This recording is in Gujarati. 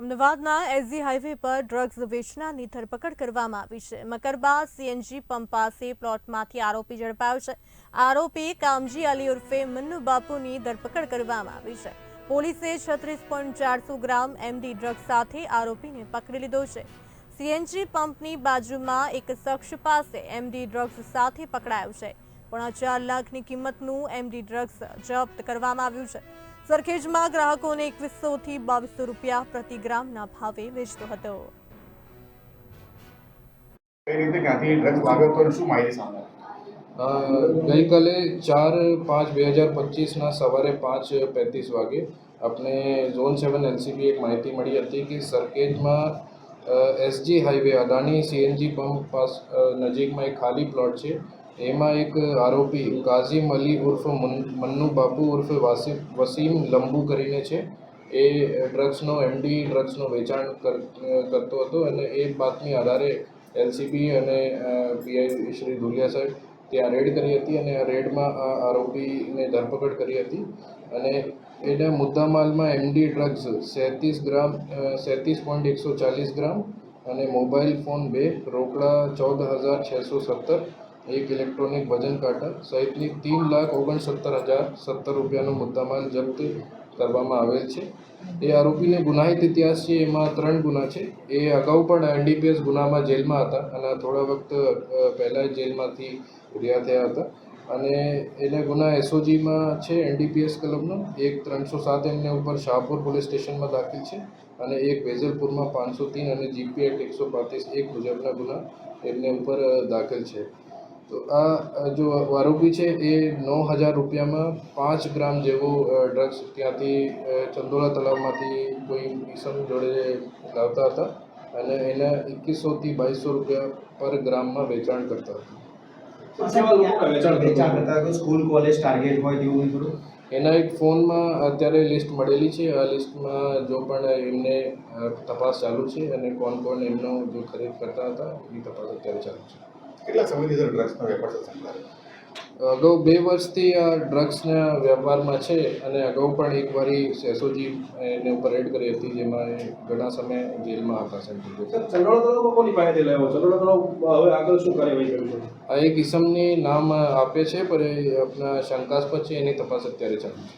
અમદાવાદના એસજી હાઈવે પર ડ્રગ્સ વેચનારની ધરપકડ કરવામાં આવી છે. મકરબા સીએનજી પંપ પાસે પ્લોટમાંથી આરોપી ઝડપાયો છે. આરોપી કામજી અલી ઉર્ફે મન્નુ બાપુની ધરપકડ કરવામાં આવી છે. પોલીસે છત્રીસ પોઈન્ટ ચારસો ગ્રામ એમડી ડ્રગ્સ સાથે આરોપીને પકડી લીધો છે. સીએનજી પંપની બાજુમાં એક શખ્સ પાસે એમડી ડ્રગ્સ સાથે પકડાયો છે. પોણા ચાર લાખની કિંમતનું એમડી ડ્રગ્સ જપ્ત કરવામાં આવ્યું છે. સરખેજમાં ગ્રાહકોને એકવીસો થી બાવીસો રૂપિયા પ્રતિ ગ્રામના ભાવે વેચતો હતો. ગઈકાલે ચાર પાંચ બે હજાર પચીસના સવારે પાંચ પેંત્રીસ વાગે આપણે ઝોન સેવન એલસીબી એક માહિતી મળી હતી કે સરખેજમાં SG highway Adani CNG pump pass નજીકમાં એક ખાલી પ્લોટ છે. એમાં એક આરોપી કાઝિમ અલી ઉર્ફ મુન- મન્નુ બાપુ ઉર્ફે વસીમ લંબુ કરીને છે. એ ડ્રગ્સનો, એમડી ડ્રગ્સનો વેચાણ કર- કરતો હતો અને એ બાતમી આધારે એલસીબી અને પીઆઈ શ્રી ધુલિયા સાહેબ ત્યાં રેડ કરી હતી અને આ રેડમાં આ આરોપીને ધરપકડ કરી હતી. અને એના મુદ્દામાલમાં એમડી ડ્રગ્સ સેતીસ ગ્રામ સેતીસ પોઈન્ટ એકસો ચાલીસ ગ્રામ અને મોબાઈલ ફોન બે રોકડા ચૌદ હજાર છસો સત્તર એક ઇલેક્ટ્રોનિક વજન કાંટા સહિતની તીન લાખ ઓગણસત્તર હજાર સત્તર રૂપિયાનો મુદ્દામાલ જપ્ત કરવામાં આવેલ છે. એ આરોપીને ગુનાહિત ઇતિહાસ છે, એમાં ત્રણ ગુના છે. એ અગાઉ પણ એનડીપીએસ ગુનામાં જેલમાં હતા અને થોડા વખત પહેલાં જેલમાંથી રિયા થયા હતા. અને એને ગુના એસઓજીમાં છે, એનડીપીએસ કલમનો. એક ત્રણસો સાત એમને ઉપર શાહપુર પોલીસ સ્ટેશનમાં દાખલ છે અને એક વેજલપુરમાં પાંચસો તીન અને જીપીએટ એકસો પાંત્રીસ એક મુજબના ગુના એમને ઉપર દાખલ છે. તો આ જો આરોપી છે એ નવ હજાર રૂપિયામાં પાંચ ગ્રામ જેવો ડ્રગ્સ ત્યાંથી ચંદોલા તળાવમાંથી કોઈ ઈસમ જોડે લાવતા હતા અને એને એકવીસોથી બાવીસો રૂપિયા પર ગ્રામમાં વેચાણ કરતા હતા. સ્કૂલ કોલેજ ટાર્ગેટ હોય તેવું થોડું? એના એક ફોનમાં અત્યારે લિસ્ટ મળેલી છે. આ લિસ્ટમાં જો પણ એમને તપાસ ચાલુ છે અને કોણ કોણ એમનો જો ખરીદ કરતા હતા એની તપાસ અત્યારે ચાલુ છે. કેટલા સમયથી સર ડ્રગ્સનો વેપાર સંભાળે અગાઉ બે વર્ષથી આ ડ્રગ્સના વેપારમાં છે અને અગાઉ પણ એક વારી સેસોજી એને ઉપર રેડ કરી હતી જેમાં એ ઘણા સમય જેલમાં હતા સેન્ટ્રલ ચંડોળા તળાવ હવે આગળ શું કરવી આ એક ઇસમની નામ આપે છે પણ એ આપણા શંકાસ્પદ છે એની તપાસ અત્યારે ચાલુ છે.